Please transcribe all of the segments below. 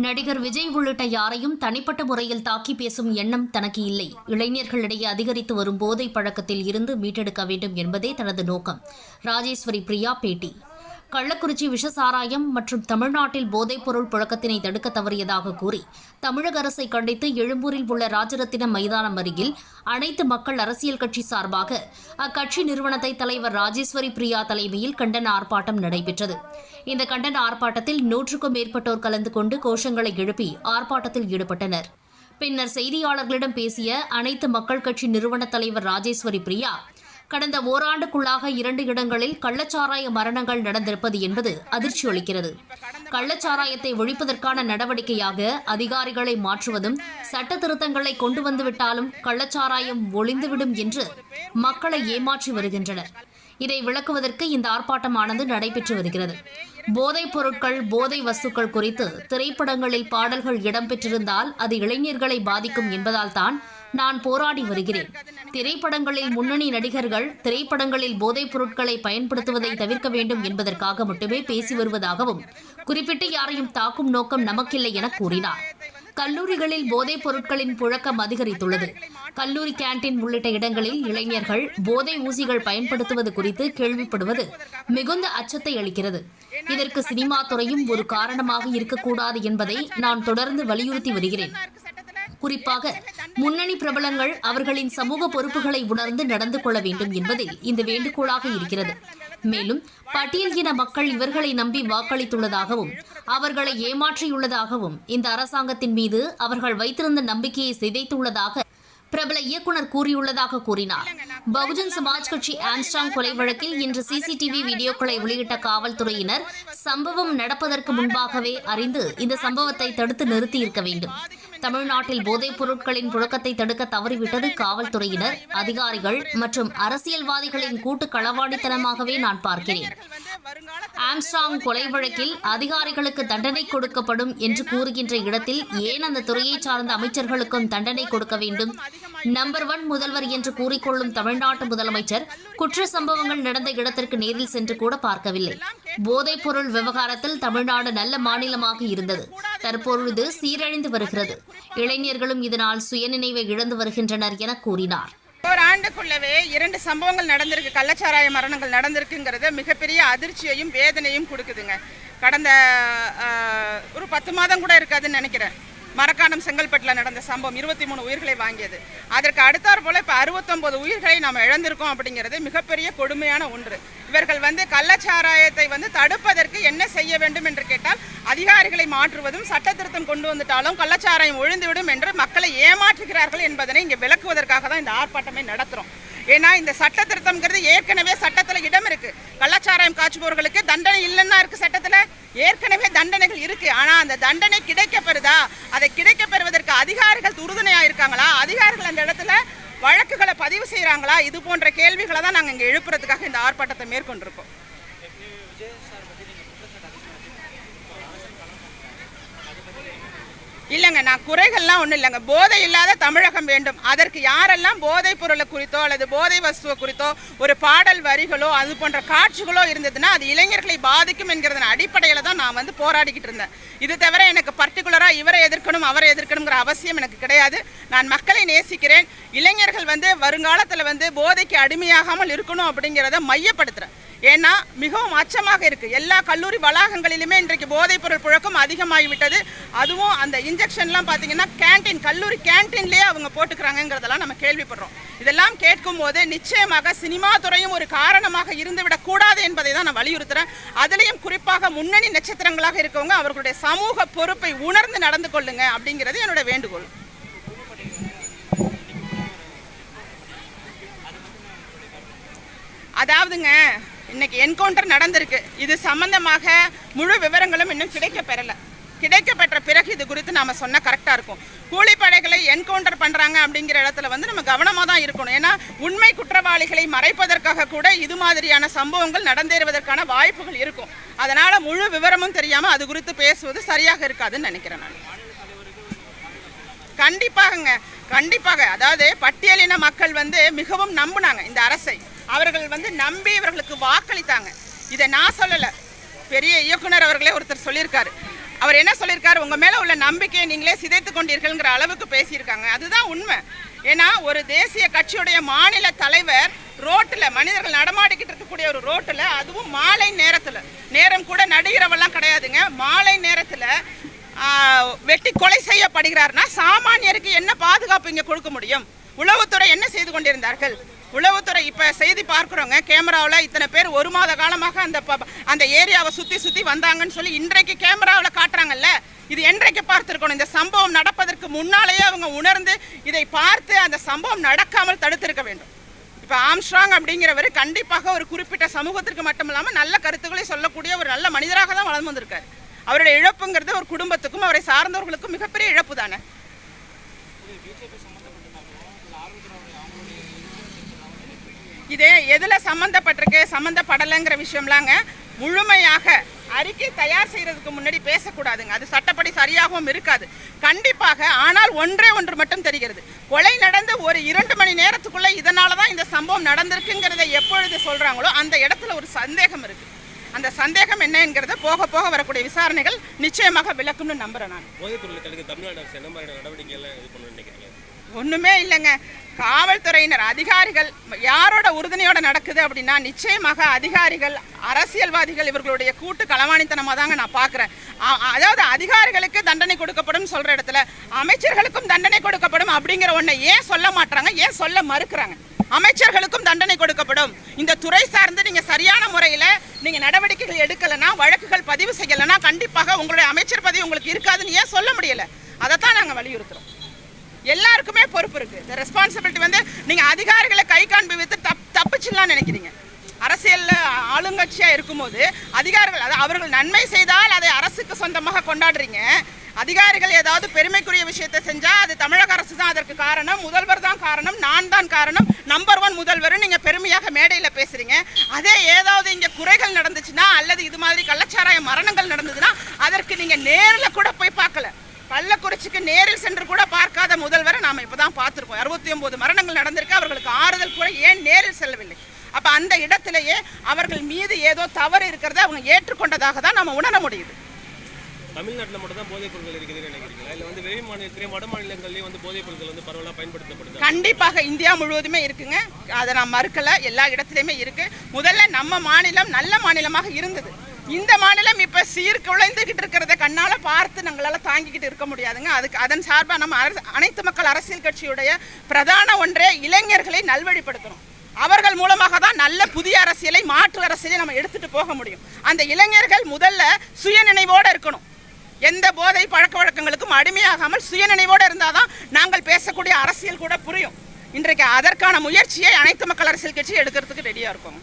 நடிகர் விஜய் உள்ளிட்ட யாரையும் தனிப்பட்ட முறையில் தாக்கி பேசும் எண்ணம் தனக்கு இல்லை. இளைஞர்களிடையே அதிகரித்து வரும் போதை பழக்கத்தில் இருந்து மீட்டெடுக்க வேண்டும் என்பதே தனது நோக்கம். ராஜேஸ்வரி பிரியா பேட்டி. கள்ளக்குறிச்சி விஷசாராயம் மற்றும் தமிழ்நாட்டில் போதைப்பொருள் புழக்கத்தினை தடுக்க தவறியதாக கூறி தமிழக அரசை கண்டித்து எழும்பூரில் உள்ள ராஜரத்தினம் மைதானம் அருகில் அனைத்து மக்கள் அரசியல் கட்சி சார்பாக அக்கட்சி நிறுவனத்தை தலைவர் ராஜேஸ்வரி பிரியா தலைமையில் கண்டன ஆர்ப்பாட்டம் நடைபெற்றது. இந்த கண்டன ஆர்ப்பாட்டத்தில் நூற்றுக்கும் மேற்பட்டோர் கலந்து கொண்டு கோஷங்களை எழுப்பி ஆர்ப்பாட்டத்தில் ஈடுபட்டனர். பின்னர் செய்தியாளர்களிடம் பேசிய அனைத்து மக்கள் கட்சி நிறுவன தலைவர் ராஜேஸ்வரி பிரியா கடந்த ஓராண்டுக்குள்ளாக இரண்டு இடங்களில் கள்ளச்சாராய மரணங்கள் நடந்திருப்பது என்பது அதிர்ச்சி அளிக்கிறது. கள்ளச்சாராயத்தை ஒழிப்பதற்கான நடவடிக்கையாக அதிகாரிகளை மாற்றுவதும் சட்ட திருத்தங்களை கொண்டு வந்துவிட்டாலும் கள்ளச்சாராயம் ஒளிந்துவிடும் என்று மக்களை ஏமாற்றி வருகின்றனர். இதை விளக்குவதற்கு இந்த ஆர்ப்பாட்டமானது நடைபெற்று வருகிறது. போதைப் பொருட்கள் போதை வஸ்துக்கள் குறித்து திரைப்படங்களில் பாடல்கள் இடம்பெற்றிருந்தால் அது இளைஞர்களை பாதிக்கும் என்பதால் தான் நான் போராடி வருகிறேன். திரைப்படங்களில் முன்னணி நடிகர்கள் திரைப்படங்களில் போதைப் பொருட்களை பயன்படுத்துவதை தவிர்க்க வேண்டும் என்பதற்காக மட்டுமே பேசி வருவதாகவும் குறிப்பிட்டு யாரையும் தாக்கும் நோக்கம் நமக்கில்லை என கூறினார். கல்லூரிகளில் போதைப் பொருட்களின் புழக்கம் அதிகரித்துள்ளது. கல்லூரி கேண்டீன் உள்ளிட்ட இடங்களில் இளைஞர்கள் போதை ஊசிகள் பயன்படுத்துவது குறித்து கேள்விப்படுவது மிகுந்த அச்சத்தை அளிக்கிறது. இதற்கு சினிமா துறையும் ஒரு காரணமாக இருக்கக்கூடாது என்பதை நான் தொடர்ந்து வலியுறுத்தி வருகிறேன். குறிப்பாக முன்னணி பிரபலங்கள் அவர்களின் சமூக பொறுப்புகளை உணர்ந்து நடந்து கொள்ள வேண்டும் என்பதே இந்த வேண்டுகோளாக இருக்கிறது. மேலும் பட்டியல் இன மக்கள் இவர்களை நம்பி வாக்களித்துள்ளதாகவும் அவர்களை ஏமாற்றியுள்ளதாகவும் இந்த அரசாங்கத்தின் மீது அவர்கள் வைத்திருந்த நம்பிக்கையை சிதைத்துள்ளதாக பிரபல இயக்குனர் கூறியுள்ளதாக கூறினார். பகுஜன் சமாஜ் கட்சி ஆம்ஸ்டாங் கொலை வழக்கில் இன்று சிசிடிவி வீடியோக்களை வெளியிட்ட காவல்துறையினர் சம்பவம் நடப்பதற்கு முன்பாகவே அறிந்து இந்த சம்பவத்தை தடுத்து நிறுத்தியிருக்க வேண்டும். தமிழ்நாட்டில் போதைப் பொருட்களின் புழக்கத்தை தடுக்க தவறிவிட்டது காவல்துறையினர் அதிகாரிகள் மற்றும் அரசியல்வாதிகளின் கூட்டு களவாடித்தனமாகவே நான் பார்க்கிறேன். ஆம்ஸ்டாங் கொலை வழக்கில் அதிகாரிகளுக்கு தண்டனை கொடுக்கப்படும் என்று கூறுகின்ற இடத்தில் ஏன் அந்த துறையை சார்ந்த அமைச்சர்களுக்கும் தண்டனை கொடுக்க வேண்டும்? நம்பர் ஒன் முதல்வர் என்று கூறிக்கொள்ளும் தமிழ்நாட்டு முதலமைச்சர் குற்ற சம்பவங்கள் நடந்த இடத்திற்கு நேரில் சென்று கூட பார்க்கவில்லை. போதைப் பொருள் விவகாரத்தில் தமிழ்நாடு நல்ல மாநிலமாக இருந்தது. தற்பொழுது சீரழிந்து வருகிறது. இளைஞர்களும் இதனால் சுயநினைவை இழந்து வருகின்றனர் என கூறினார். ஒரு ஆண்டுக்குள்ளவே இரண்டு சம்பவங்கள் நடந்திருக்கு. கள்ளச்சாராய மரணங்கள் நடந்திருக்குங்கிறது மிகப்பெரிய அதிர்ச்சியையும் வேதனையும் கொடுக்குதுங்க. கடந்த ஒரு பத்து மாதம் கூட இருக்காதுன்னு நினைக்கிறேன். மரக்காணம் செங்கல்பட்டில் நடந்த சம்பவம் இருபத்தி மூணு உயிர்களை வாங்கியது. அதற்கு அடுத்தாற் போல இப்போ அறுபத்தொம்பது உயிர்களை நாம் இழந்திருக்கோம் அப்படிங்கிறது மிகப்பெரிய கொடுமையான ஒன்று. இவர்கள் வந்து கள்ளச்சாராயத்தை வந்து தடுப்பதற்கு என்ன செய்ய வேண்டும் என்று கேட்டால் அதிகாரிகளை மாற்றுவதும் சட்ட திருத்தம் கொண்டு வந்துட்டாலும் கள்ளச்சாராயம் ஒழிந்துவிடும் என்று மக்களை ஏமாற்றுகிறார்கள் என்பதனை இங்கே விளக்குவதற்காக தான் இந்த ஆர்ப்பாட்டமே நடத்துகிறோம் ஏன்னா இந்த சட்ட திருத்தம்ங்கிறது ஏற்கனவே சட்டத்தில் இடம் இருக்கு. கள்ளச்சாராயம் காய்ச்சுபவர்களுக்கு தண்டனை இல்லைன்னா இருக்கு சட்டத்தில். ஏற்கனவே தண்டனைகள் இருக்கு. ஆனால் அந்த தண்டனை கிடைக்கப்பெறுதா அதை கிடைக்கப்பெறுவதற்கு அதிகாரிகள் உறுதுணையாக இருக்காங்களா? அதிகாரிகள் அந்த இடத்துல வழக்குகளை பதிவு செய்கிறாங்களா இது போன்ற கேள்விகளை தான் நாங்கள் இங்கே எழுப்புறதுக்காக இந்த ஆர்ப்பாட்டத்தை மேற்கொண்டிருக்கோம். இல்லைங்க நான் குறைகள்லாம் ஒன்றும் இல்லைங்க. போதை இல்லாத தமிழகம் வேண்டும். அதற்கு யாரெல்லாம் போதைப் பொருளை குறித்தோ அல்லது போதை வஸ்துவை குறித்தோ ஒரு பாடல் வரிகளோ அது போன்ற காட்சிகளோ இருந்ததுன்னா அது இளைஞர்களை பாதிக்கும் என்கிறதன் அடிப்படையில் தான் நான் வந்து போராடிக்கிட்டு இருந்தேன். இது தவிர எனக்கு பர்டிகுலராக இவரை எதிர்க்கணும் அவரை எதிர்க்கணுங்கிற அவசியம் எனக்கு கிடையாது. நான் மக்களை நேசிக்கிறேன். இளைஞர்கள் வந்து வருங்காலத்தில் வந்து போதைக்கு அடிமையாகாமல் இருக்கணும் அப்படிங்கிறத மையப்படுத்துகிறேன் ஏன்னா மிகவும் அச்சமாக இருக்குது எல்லா கல்லூரி வளாகங்களிலுமே இன்றைக்கு போதைப்பொருள் புழக்கம் அதிகமாகிவிட்டது. அதுவும் அந்த இன்ஜெக்ஷன்லாம் பார்த்தீங்கன்னா கேண்டீன் கல்லூரி கேன்டீன்லேயே அவங்க போட்டுக்கிறாங்கங்கிறதெல்லாம் நம்ம கேள்விப்படுறோம். இதெல்லாம் கேட்கும் போது நிச்சயமாக சினிமா துறையும் ஒரு காரணமாக இருந்துவிடக்கூடாது என்பதை தான் நான் வலியுறுத்துகிறேன் அதுலேயும் குறிப்பாக முன்னணி நட்சத்திரங்களாக இருக்கவங்க அவர்களுடைய சமூக பொறுப்பை உணர்ந்து நடந்து கொள்ளுங்க அப்படிங்கிறது என்னோட வேண்டுகோள். அதாவதுங்க இன்னைக்கு என்கவுண்டர் நடந்திருக்கு. இது சம்பந்தமாக முழு விவரங்களும் இன்னும் கிடைக்க பெறல கிடைக்க பெற்ற பிறகு இது குறித்து நாம சொன்னால் கரெக்டாக இருக்கும். கூலிப்படைகளை என்கவுண்டர் பண்ணுறாங்க அப்படிங்கிற இடத்துல வந்து நம்ம கவனமாக தான் இருக்கணும். ஏன்னா உண்மை குற்றவாளிகளை மறைப்பதற்காக கூட இது மாதிரியான சம்பவங்கள் நடந்தேறுவதற்கான வாய்ப்புகள் இருக்கும். அதனால் முழு விவரமும் தெரியாமல் அது குறித்து பேசுவது சரியாக இருக்காதுன்னு நினைக்கிறேன் நான். கண்டிப்பாகங்க. கண்டிப்பாக. அதாவது பட்டியலின மக்கள் வந்து மிகவும் நம்பினாங்க இந்த அரசை. அவர்கள் வந்து நம்பி இவர்களுக்கு வாக்களித்தாங்க. இதை நான் சொல்லலை. பெரிய இயக்குனர் அவர்களே ஒருத்தர் சொல்லியிருக்காரு. அவர் என்ன சொல்லியிருக்காரு? உங்கள் மேலே உள்ள நம்பிக்கையை நீங்களே சிதைத்து கொண்டீர்கள்ங்கிற அளவுக்கு பேசியிருக்காங்க. அதுதான் உண்மை. ஏன்னா ஒரு தேசிய கட்சியுடைய மாநில தலைவர் ரோட்டில் மனிதர்கள் நடமாடிக்கிட்டு இருக்கக்கூடிய ஒரு ரோட்டில் அதுவும் மாலை நேரத்தில். நேரம் கூட நடிகிறவெல்லாம் கிடையாதுங்க. மாலை நேரத்தில் வெட்டி கொலை செய்யப்படுகிறார்னா சாமானியருக்கு என்ன பாதுகாப்பு இங்கே கொடுக்க முடியும்? உளவுத்துறை என்ன செய்து கொண்டிருந்தார்கள்? உளவுத்துறை இப்போ செய்தி பார்க்குறோங்க. கேமராவில் இத்தனை பேர் ஒரு மாத காலமாக அந்த ப- அந்த ஏரியாவை சுற்றி சுற்றி வந்தாங்கன்னு சொல்லி இன்றைக்கு கேமராவில் காட்டுறாங்கல்ல. இது என்றைக்கு பார்த்துருக்கணும்? இந்த சம்பவம் நடப்பதற்கு முன்னாலேயே அவங்க உணர்ந்து இதை பார்த்து அந்த சம்பவம் நடக்காமல் தடுத்திருக்க வேண்டும். இப்போ ஆம்ஸ்ட்ராங் அப்படிங்கிறவர் கண்டிப்பாக ஒரு குறிப்பிட்ட சமூகத்திற்கு மட்டும் இல்லாமல் நல்ல கருத்துக்களை சொல்லக்கூடிய ஒரு நல்ல மனிதராக தான் வளர்ந்து வந்திருக்காரு. அவருடைய இழப்புங்கிறது ஒரு குடும்பத்துக்கும் அவரை சார்ந்தவர்களுக்கும் மிகப்பெரிய இழப்பு தானே? இது எதில் சம்மந்தப்பட்டிருக்கு சம்மந்தப்படலைங்கிற விஷயம்லாங்க. முழுமையாக அறிக்கை தயார் செய்கிறதுக்கு முன்னாடி பேசக்கூடாதுங்க. அது சட்டப்படி சரியாகவும் இருக்காது. கண்டிப்பாக ஆனால் ஒன்றே ஒன்று மட்டும் தெரிகிறது. கொலை நடந்து ஒரு இரண்டு மணி நேரத்துக்குள்ளே இதனால தான் இந்த சம்பவம் நடந்திருக்குங்கிறத எப்பொழுது சொல்கிறாங்களோ அந்த இடத்துல ஒரு சந்தேகம் இருக்குது அந்த சந்தேகம் என்னங்கிறத போக போக வரக்கூடிய விசாரணைகள் நிச்சயமாக விளக்கும்னு நம்புறேன் நான். என்ன ஒண்ணுமே இல்லைங்க. காவல்துறையினர் அதிகாரிகள் யாரோட உறுதுணையோட நடக்குது அப்படின்னா நிச்சயமாக அதிகாரிகள் அரசியல்வாதிகள் இவர்களுடைய கூட்டு களவாணித்தனமாக தாங்க நான் பார்க்குறேன். அதாவது அதிகாரிகளுக்கு தண்டனை கொடுக்கப்படும் சொல்ற இடத்துல அமைச்சர்களுக்கும் தண்டனை கொடுக்கப்படும் அப்படிங்கிற ஒன்றை ஏன் சொல்ல மாட்டாங்க ஏன் சொல்ல மறுக்கிறாங்க? அமைச்சர்களுக்கும் தண்டனை கொடுக்கப்படும். இந்த துறை சார்ந்து நீங்க சரியான முறையில நீங்க நடவடிக்கைகள் எடுக்கலைன்னா வழக்குகள் பதிவு செய்யலைன்னா கண்டிப்பாக உங்களுடைய அமைச்சர் பதவி உங்களுக்கு இருக்காதுன்னு ஏன் சொல்ல முடியல? அதைத்தான் நாங்க வலியுறுத்துறோம். எல்லாருக்குமே பொறுப்பு இருக்கு. இந்த ரெஸ்பான்சிபிலிட்டி வந்து நீங்க அதிகாரிகளை கை காண்பி வைத்து தப் தப்பிச்சுலாம் நினைக்கிறீங்க. அரசியலில் ஆளுங்கட்சியா இருக்கும்போது அதிகாரிகள் அதாவது அவர்கள் நன்மை செய்தால் அதை அரசுக்கு சொந்தமாக கொண்டாடுறீங்க. அதிகாரிகள் ஏதாவது பெருமைக்குரிய விஷயத்தை செஞ்சா அது தமிழக அரசு தான் அதற்கு காரணம். முதல்வர் தான் காரணம். நான் தான் காரணம். நம்பர் ஒன் முதல்வர் நீங்க பெருமையாக மேடையில் பேசுறீங்க. அதே ஏதாவது இங்க குறைகள் நடந்துச்சுன்னா அல்லது இது மாதிரி கள்ளச்சாராய மரணங்கள் நடந்ததுன்னா அதற்கு நீங்க நேரில் கூட போய் பார்க்கல. கள்ளக்குறிச்சிக்கு நேரில் சென்று கூட பார்க்காத முதல்வரை நாம் இப்போ தான் பார்த்துருக்கோம். அறுபத்தி ஒம்பது மரணங்கள் நடந்திருக்கு. அவர்களுக்கு ஆறுதல் கூட ஏன் நேரில் செல்லவில்லை? அப்போ அந்த இடத்திலேயே அவர்கள் மீது ஏதோ தவறு இருக்கிறத அவங்க ஏற்றுக்கொண்டதாக தான் நம்ம உணர முடியுது. தமிழ்நாட்டில் மட்டும் தான் போதைப் பொருட்கள் இருக்குதுன்னு நினைக்கிறீங்களா? இல்லை வந்து வெளி மாநிலத்திலேயே வட மாநிலங்கள்லேயும் வந்து போதைப் பொருட்கள் வந்து பரவலாக பயன்படுத்தப்படுது? கண்டிப்பாக இந்தியா முழுவதுமே இருக்குங்க. அதை நான் மறுக்கலை. எல்லா இடத்துலையுமே இருக்கு. முதல்ல நம்ம மாநிலம் நல்ல மாநிலமாக இருந்தது. இந்த மாநிலம் இப்போ சீர்குலைந்துகிட்டு இருக்கிறத கண்ணால் பார்த்து நம்மளால் தாங்கிக்கிட்டு இருக்க முடியாதுங்க. அதுக்கு அதன் சார்பாக நம்ம அரசு- அனைத்து மக்கள் அரசியல் கட்சியுடைய பிரதான ஒன்றே இளைஞர்களை நல்வழிப்படுத்தணும். அவர்கள் மூலமாக தான் நல்ல புதிய அரசியலை மாற்று அரசியலை நம்ம எடுத்துகிட்டு போக முடியும். அந்த இளைஞர்கள் முதல்ல சுயநினைவோடு இருக்கணும். எந்த போதை பழக்க வழக்கங்களுக்கும் அடிமையாகாமல் சுயநினைவோடு இருந்தாதான் நாங்கள் பேசக்கூடிய அரசியல் கூட புரியும். இன்றைக்கு அதற்கான முயற்சியை அனைத்து மக்கள் அரசியல் கட்சி எடுக்கிறதுக்கு ரெடியாக இருக்கும்.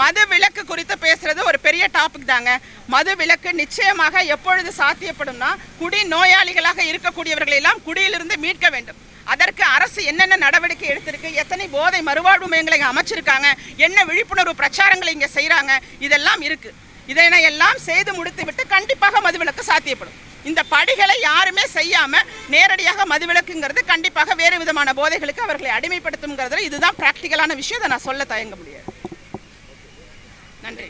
மது விலக்கு குறித்து பேசுறது ஒரு பெரிய டாபிக் தாங்க. மது விலக்கு நிச்சயமாக எப்பொழுது சாத்தியப்படும்னா குடி நோயாளிகளாக இருக்கக்கூடியவர்களை எல்லாம் குடியிலிருந்து மீட்க வேண்டும். அதற்கு அரசு என்னென்ன நடவடிக்கை எடுத்திருக்கு எத்தனை போதை மறுவாழ்வு மையங்களை அமைச்சிருக்காங்க என்ன விழிப்புணர்வு பிரச்சாரங்களை இங்கே செய்கிறாங்க இதெல்லாம் இருக்குது இதனை எல்லாம் செய்து முடித்து விட்டு கண்டிப்பாக மதுவிலக்கு சாத்தியப்படும். இந்த படிகளை யாருமே செய்யாம நேரடியாக மதுவிலக்குங்கிறது கண்டிப்பாக வேறு விதமான போதைகளுக்கு அவர்களை அடிமைப்படுத்துங்கிறதுல இதுதான் பிராக்டிக்கலான விஷயம். அதை நான் சொல்ல தயங்க முடியாது. நன்றி.